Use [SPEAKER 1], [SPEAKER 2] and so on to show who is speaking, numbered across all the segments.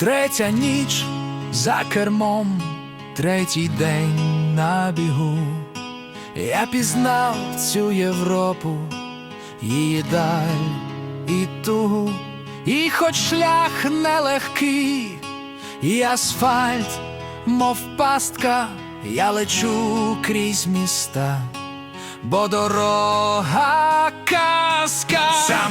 [SPEAKER 1] Третя ніч за кермом, третій день на бігу. Я пізнав цю Європу, її даль і тугу, і хоч шлях нелегкий, і асфальт, мов пастка, я лечу крізь міста, бо дорога казка. Ця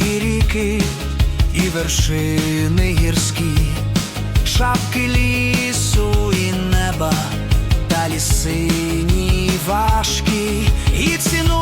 [SPEAKER 1] і ріки, і вершини гірські, шапки лісу і неба, та лісині важкі, і ціную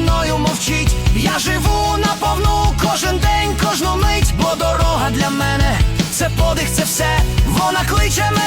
[SPEAKER 1] спиною мовчить. Я живу наповну кожен день, кожну мить, бо дорога для мене це подих, це все. Вона кличе мене